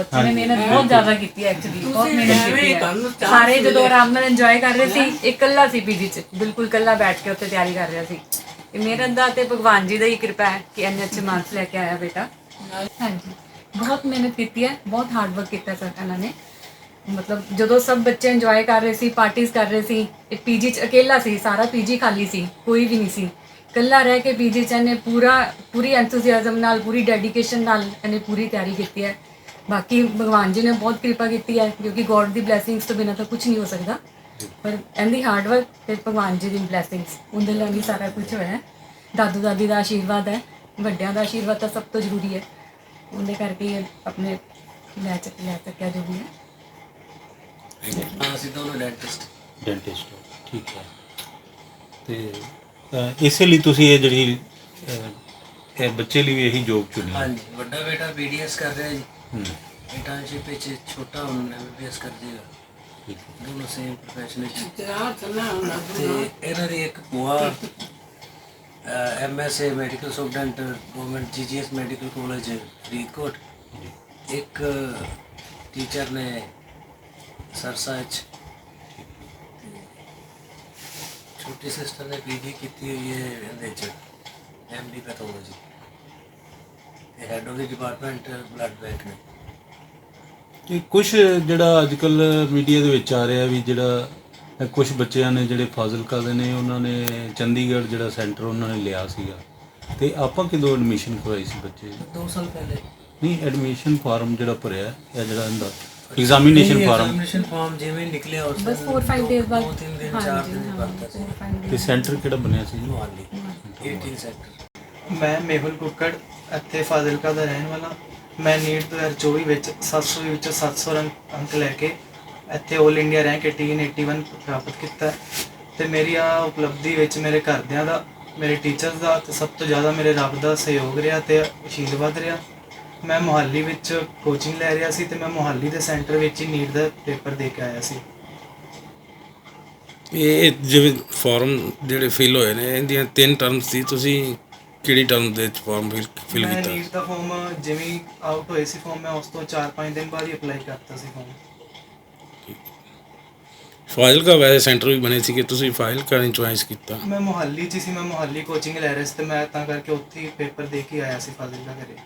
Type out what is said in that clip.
ਬੱਚੇ ਨੇ ਮਿਹਨਤ ਬਹੁਤ ਜ਼ਿਆਦਾ ਕੀਤੀ ਹੈ ਐਕਚੁਅਲੀ ਬਹੁਤ ਮਿਹਨਤ ਕੀਤੀ ਹੈ। ਸਾਰੇ ਜਦੋਂ ਆਰਾਮ ਨਾਲ ਇੰਜੋਏ ਕਰ ਰਹੇ ਸੀ ਇਕੱਲਾ ਸੀ ਪੀਜੀ 'ਚ ਬਿਲਕੁਲ ਇਕੱਲਾ ਬੈਠ ਕੇ ਉੱਥੇ ਤਿਆਰੀ ਕਰ ਰਿਹਾ ਸੀ। ਇਹ ਮਿਹਨਤ ਦਾ ਤੇ ਭਗਵਾਨ ਜੀ ਦਾ ਹੀ ਕਿਰਪਾ ਹੈ ਕਿ ਇੰਨੇ ਅੱਛੇ ਮਾਰਕਸ ਲੈ ਕੇ ਆਇਆ ਬੇਟਾ। ਹਾਂਜੀ। ਬਹੁਤ ਮਿਹਨਤ ਕੀਤੀ ਹੈ ਬਹੁਤ ਹਾਰਡ ਵਰਕ ਕੀਤਾ ਸਰ ਇਹਨਾਂ ਨੇ। ਮਤਲਬ ਜਦੋਂ ਸਭ ਬੱਚੇ ਇੰਜੋਏ ਕਰ ਰਹੇ ਸੀ ਪਾਰਟੀਆਂ ਕਰ ਰਹੇ ਸੀ ਇਹ ਪੀਜੀ ਚ ਅਕੇਲਾ ਸੀ ਸਾਰਾ ਪੀਜੀ ਖਾਲੀ ਸੀ ਕੋਈ ਵੀ ਨਹੀਂ ਸੀ। ਇਕੱਲਾ ਰਹਿ ਕੇ ਪੀਜੀ ਚ ਇਹਨੇ ਪੂਰਾ ਪੂਰੀ ਐਂਥੂਸੀਆਜ਼ਮ ਨਾਲ ਪੂਰੀ ਡੈਡੀਕੇਸ਼ਨ ਨਾਲ ਇਹਨੇ ਪੂਰੀ ਤਿਆਰੀ ਕੀਤੀ ਹੈ। ਬਾਕੀ ਭਗਵਾਨ ਜੀ ਨੇ ਬਹੁਤ ਕਿਰਪਾ ਕੀਤੀ ਹੈ ਕਿਉਂਕਿ ਗੋਡ ਦੀ ਬਲੇਸਿੰਗਸ ਤੋਂ ਬਿਨਾਂ ਤਾਂ ਕੁਝ ਨਹੀਂ ਹੋ ਸਕਦਾ। ਪਰ ਇਹਦੀ ਹਾਰਡ ਵਰਕ ਤੇ ਭਗਵਾਨ ਜੀ ਦੀ ਬਲੇਸਿੰਗਸ ਉਹਦੇ ਲਈ ਹੀ ਸਾਰਾ ਕੁਝ ਹੋਇਆ ਹੈ। ਦਾਦੂ ਦਾਦੀ ਦਾ ਆਸ਼ੀਰਵਾਦ ਹੈ ਵੱਡਿਆਂ ਦਾ ਆਸ਼ੀਰਵਾਦ ਤਾਂ ਸਭ ਤੋਂ ਜ਼ਰੂਰੀ ਹੈ। ਉਹਦੇ ਕਰਕੇ ਹੀ ਆਪਣੇ ਲੈ ਚੱਕ ਲੈ ਸਕਿਆ ਜੋ ਵੀ ਹੈ। ਹਾਂ ਅਸੀਂ ਦੋਨੋਂ ਡੈਂਟਿਸਟ ਡੈਂਟਿਸਟ ਠੀਕ ਹੈ। ਤੇ ਅਹ, ਇਸੇ ਲਈ ਤੁਸੀਂ ਇਹ ਜਿਹੜੀ ਇਹ ਬੱਚੇ ਲਈ ਵੀ ਇਹੀ ਜੋਬ ਚੁਣੀ ਹੈ ਹਾਂਜੀ ਵੱਡਾ ਬੇਟਾ ਬੀਡੀਐਸ ਕਰ ਰਿਹਾ ਜੀ। ਹੂੰ, ਇੰਟਰਨਸ਼ਿਪ ਵਿੱਚ ਛੋਟਾ ਹੁਣ ਐਮਬੀਬੀਐਸ ਕਰ ਹੈ। ਦੋਨੋਂ ਸੇਮ ਪ੍ਰੋਫੈਸ਼ਨ ਵਿੱਚ। ਤੇ ਇਹਨਾਂ ਦੀ ਇੱਕ ਭੂਆ MSA medical student government GGS medical college Faridkot. ਇੱਕ ਟੀਚਰ ਨੇ ਸਰਸਾ ਚ ਛੋਟੀ ਸਿਸਟਰ ਨੇ ਪੀਜੀ ਕੀਤੀ ਹੋਈ ਹੈ ਇਹਦੇ ਚ MD pathology head of the department blood bank ਨੇ। ਤੇ ਕੁਝ ਜਿਹੜਾ ਅੱਜ ਕੱਲ ਮੀਡੀਆ ਦੇ ਵਿੱਚ ਆ ਰਿਹਾ ਵੀ ਜਿਹੜਾ ਕੁਝ ਬੱਚਿਆਂ ਨੇ ਜਿਹੜੇ ਫਾਜ਼ਿਲਕਾ ਦੇ ਨੇ ਉਹਨਾਂ ਨੇ ਚੰਡੀਗੜ੍ਹ ਜਿਹੜਾ ਸੈਂਟਰ ਉਹਨਾਂ ਨੇ ਲਿਆ ਸੀਗਾ। ਤੇ ਆਪਾਂ ਕਿਦੋਂ ਐਡਮਿਸ਼ਨ ਕਰਵਾਈ ਸੀ ਬੱਚੇ? ਦੀ? ਦੋ ਸਾਲ ਪਹਿਲੇ। ਨਹੀਂ ਐਡਮਿਸ਼ਨ ਫਾਰਮ ਜਿਹੜਾ ਭਰਿਆ ਇਹ ਜਿਹੜਾ ਇਹਦਾ ਐਗਜ਼ਾਮੀਨੇਸ਼ਨ ਫਾਰਮ ਐਗਜ਼ਾਮੀਨੇਸ਼ਨ ਫਾਰਮ ਜਿਵੇਂ ਨਿਕਲਿਆ ਉਸ ਬਸ 4-5 ਡੇਜ਼ ਬਾਅਦ ਦੋ ਤਿੰਨ ਦਿਨ ਚਾਰ ਦਿਨ ਹਾਂ ਬਾਅਦ ਸੀ 4-5 ਤੇ ਸੈਂਟਰ ਕਿਹੜਾ ਬਣਿਆ ਸੀ? ਮੁਹਾਲੀ। 18 ਸੈਕਟਰ ਮੈਂ ਮੇਹੁਲ ਕੁੱਕੜ ਇੱਥੇ ਫਾਜ਼ਿਲਕਾ ਦਾ ਰਹਿਣ ਵਾਲਾ। ਮੈਂ ਨੀਟ 2024 ਵਿੱਚ 700 ਵਿੱਚੋਂ 700 ਰੰਕ ਅੰਕ ਲੈ ਕੇ ਇੱਥੇ 올 ਇੰਡੀਆ ਰੈਂਕ 1881 ਪ੍ਰਾਪਤ ਕੀਤਾ ਤੇ ਮੇਰੀ ਆ ਉਪਲਬਧੀ ਵਿੱਚ ਮੇਰੇ ਘਰਦਿਆਂ ਦਾ, ਮੇਰੇ ਟੀਚਰਸ ਦਾ ਤੇ ਸਭ ਤੋਂ ਜ਼ਿਆਦਾ ਮੇਰੇ ਰੱਬ ਦਾ ਸਹਿਯੋਗ ਰਿਹਾ ਤੇ ਆਸ਼ੀਰਵਾਦ ਰਿਹਾ। ਮੈਂ ਮੁਹਾਲੀ ਵਿੱਚ ਕੋਚਿੰਗ ਲੈ ਰਿਹਾ ਸੀ ਤੇ ਮੈਂ ਮੁਹਾਲੀ ਦੇ ਸੈਂਟਰ ਵਿੱਚ ਹੀ ਨੀਟ ਦਾ ਪੇਪਰ ਦੇ ਕੇ ਆਇਆ ਸੀ। ਇਹ ਜਿਵੇਂ ਫਾਰਮ ਜਿਹੜੇ ਫਿਲ ਹੋਏ ਨੇ, ਇਹਦੀਆਂ ਤਿੰਨ ਟਰਮਸ ਸੀ, ਤੁਸੀਂ ਕਿਹੜੀ ਟਰਮ ਦੇ ਫਾਰਮ ਫਿਲ ਮੈਂ ਕੀਤਾ? ਨੀਟ ਦਾ ਫਾਰਮ ਜਿਵੇਂ ਆਊਟ ਹੋਏ ਸੀ ਫਾਰਮ ਮੈਂ ਉਸ ਤੋਂ 4-5 ਦਿਨ ਬਾਅਦ ਹੀ ਅਪਲਾਈ ਕਰਤਾ ਸੀ ਫਾਰਮ ਫਾਈਲ ਕਾ ਵੈਸੇ ਸੈਂਟਰ ਵੀ ਬਣੇ ਸੀ ਕਿ ਤੁਸੀਂ ਫਾਈਲ ਕਾ ਚੁਆਇਸ ਕੀਤਾ? ਮੈਂ ਮੁਹਾਲੀ ਚ ਸੀ ਮੈਂ ਮੁਹਾਲੀ ਕੋਚਿੰਗ ਲੈ ਰਿਹਾ ਸੀ ਤੇ ਮੈਂ ਤਾਂ ਕਰਕੇ ਉੱਥੇ ਹੀ ਪੇਪਰ ਦੇ ਕੇ ਆਇਆ ਸੀ ਫਾਜ਼ਿਲਕਾ ਘਰੇ।